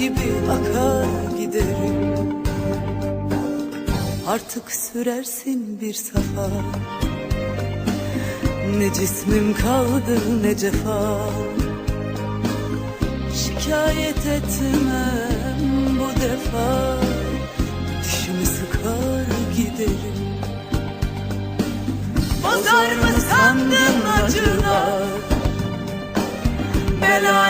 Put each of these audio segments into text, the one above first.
gibi akar giderim. Artık sürersin bir safa. Ne cismim kaldı ne cefa. Şikayet etmem bu defa. Dişimi sıkar giderim. Bozar mı sandın acılar Belaya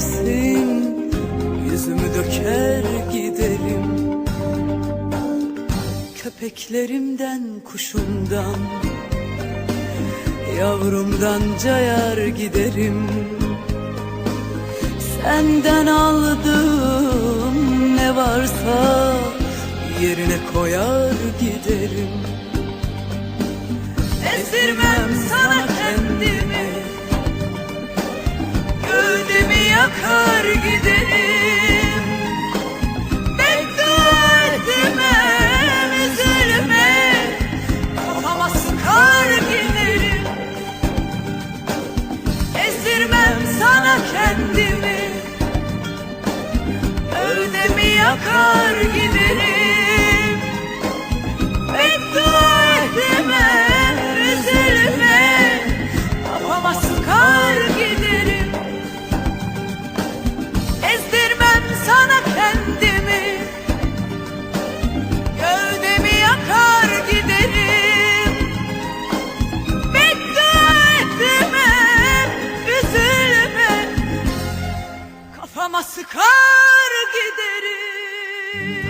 bilirsin Yüzümü döker giderim. Köpeklerimden kuşumdan Yavrumdan cayar giderim. Senden aldığım ne varsa Yerine koyar giderim. Ezdirmem Yakar giderim. Beddua etmem üzülme. Kafama sıkar giderim. Ezdirmem sana kendimi. Gövdemi yakar giderim giderim